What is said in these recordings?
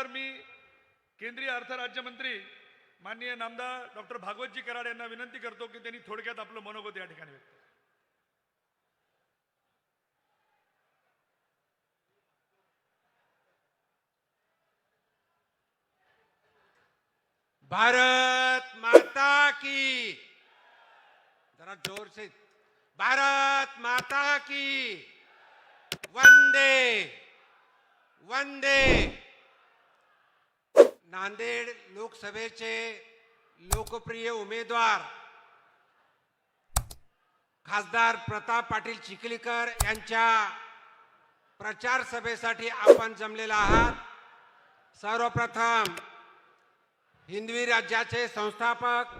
तर मी केंद्रीय अर्थ राज्यमंत्री माननीय नामदार डॉक्टर भागवतजी कराड यांना विनंती करतो की त्यांनी थोडक्यात आपलं मनोगत या ठिकाणी व्यक्त भारत माता की। जरा जोर से भारत माता की। वंदे. वंदे. नांदेड लोकसभेचे लोकप्रिय उमेदवार खासदार प्रताप पाटील चिखलीकर यांच्या प्रचार सभेसाठी आपण जमलेला आहात. सर्वप्रथम हिंदवी राज्याचे संस्थापक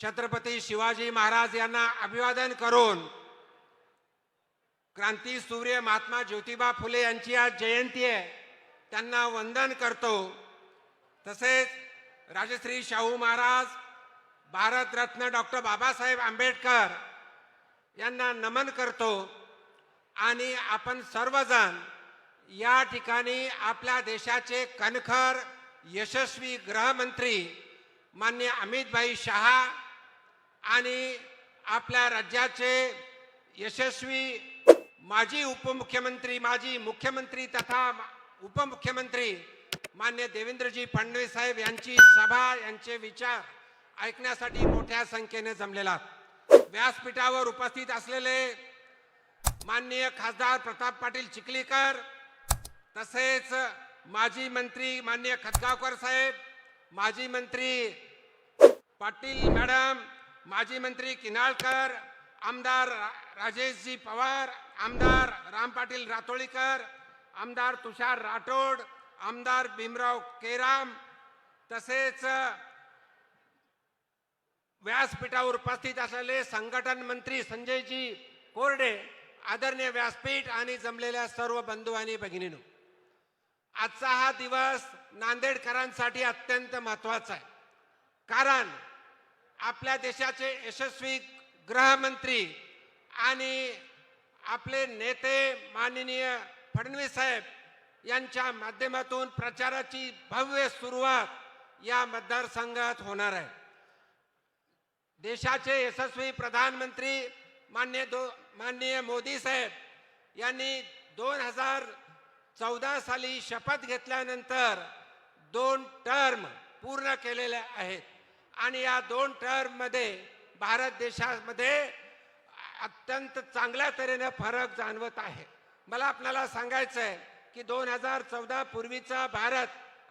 छत्रपती शिवाजी महाराज यांना अभिवादन करून क्रांती सूर्य महात्मा ज्योतिबा फुले यांची आज जयंती आहे. त्यांना वंदन करतो. तसेच राजश्री शाहू महाराज भारतरत्न डॉक्टर बाबासाहेब आंबेडकर यांना नमन करतो आणि आपण सर्वजण या ठिकाणी आपल्या देशाचे कणखर यशस्वी गृहमंत्री मान्य अमितभाई शहा आणि आपल्या राज्याचे यशस्वी माजी उपमुख्यमंत्री माजी मुख्यमंत्री तथा उपमुख्यमंत्री मान्य देवेंद्रजी फडणवीस साहेब यांची सभा यांचे विचार ऐकण्यासाठी मोठ्या संख्येने जमलेला. व्यासपीठावर उपस्थित असलेले माननीय खासदार प्रताप पाटील चिखलीकर तसेच माजी मंत्री माननीय खतगावकर साहेब माजी मंत्री पाटील मॅडम माजी मंत्री किनाळकर आमदार रा- राजेशजी पवार आमदार राम पाटील रातोळीकर आमदार तुषार राठोड आमदार भीमराव केराम तसेच व्यासपीठावर उपस्थित असलेले संघटन मंत्री संजयजी कोरडे आदरणीय व्यासपीठ आणि जमलेल्या सर्व बंधू आणि भगिनीनो आजचा हा दिवस नांदेडकरांसाठी अत्यंत महत्त्वाचा आहे. कारण आपल्या देशाचे यशस्वी गृहमंत्री आणि आपले नेते माननीय फडणवीस साहेब यांच्या माध्यमातून प्रचाराची भव्य सुरुवात या मतदारसंघात होणार आहे. देशाचे यशस्वी प्रधानमंत्री मान्य दो माननीय मोदी साहेब यांनी दोन हजार चौदा साली शपथ घेतल्यानंतर दोन टर्म पूर्ण केलेल्या आहेत. आणि या दोन टर्ममध्ये भारत देशामध्ये अत्यंत चांगल्या तऱ्हेने फरक जाणवत आहे. मला आपल्याला सांगायचं आहे की दोन हजार चौदा पूर्वीचा भारत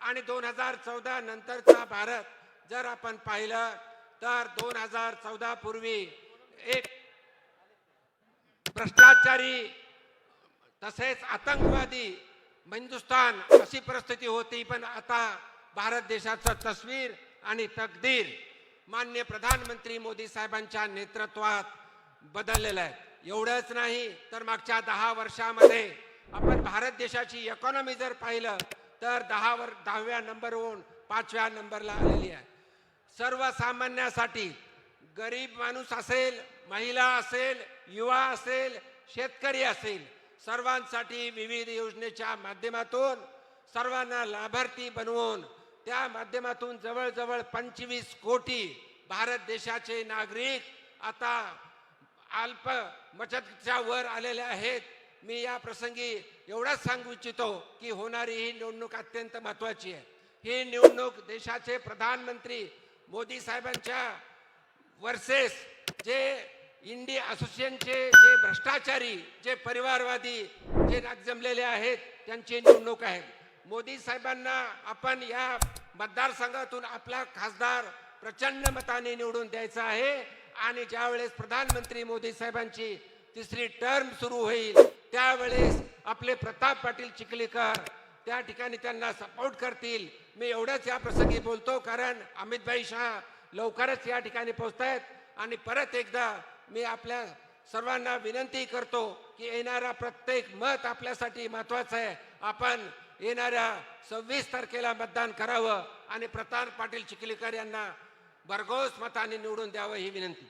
आणि दोन हजार चौदा नंतरचा भारत. जर आपण पाहिलं तर दोन हजार चौदा पूर्वी एक भ्रष्टाचारी तसेच आतंकवादी हिंदुस्थान अशी परिस्थिती होती पण आता भारत देशाचं तस्वीर आणि तकदीर मान्य प्रधानमंत्री मोदी साहेबांच्या नेतृत्वात बदललेलं आहे. एवढंच नाही तर मागच्या दहा वर्षामध्ये आपण भारत देशाची इकॉनॉमी जर पाहिलं तर दहावर दहाव्या नंबरवरून पाचव्या नंबरला आलेली आहे. सर्वसामान्यासाठी गरीब माणूस असेल महिला असेल युवा असेल शेतकरी असेल सर्वांसाठी विविध योजनेच्या माध्यमातून सर्वांना लाभार्थी बनवून त्या माध्यमातून जवळजवळ पंचवीस कोटी भारत देशाचे नागरिक आता अल्प बचतच्या वर आलेले आहेत. मी या प्रसंगी एवढाच सांगू इच्छितो की होणारी ही निवडणूक अत्यंत महत्वाची आहे. ही निवडणूक देशाचे प्रधानमंत्री मोदी साहेबांच्या वर्सेस जे इंडी असोसिएशनचे जे भ्रष्टाचारी जे परिवारवादी जे नाग जमलेले आहेत त्यांची निवडणूक आहे. मोदी साहेबांना आपण या मतदारसंघातून आपला खासदार प्रचंड मताने निवडून द्यायचा आहे आणि ज्यावेळेस प्रधानमंत्री मोदी साहेबांची तिसरी टर्म सुरू होईल त्यावेळेस आपले प्रताप पाटील चिखलीकर त्या ठिकाणी त्यांना सपोर्ट करतील. मी एवढंच या प्रसंगी बोलतो कारण अमितभाई शहा लवकरच या ठिकाणी पोहोचत आहेत आणि परत एकदा मी आपल्या सर्वांना विनंती करतो की येणारा प्रत्येक मत आपल्यासाठी महत्वाचं आहे. आपण येणाऱ्या सव्वीस तारखेला मतदान करावं आणि प्रताप पाटील चिखलीकर यांना भरघोस मताने निवडून द्यावं ही विनंती.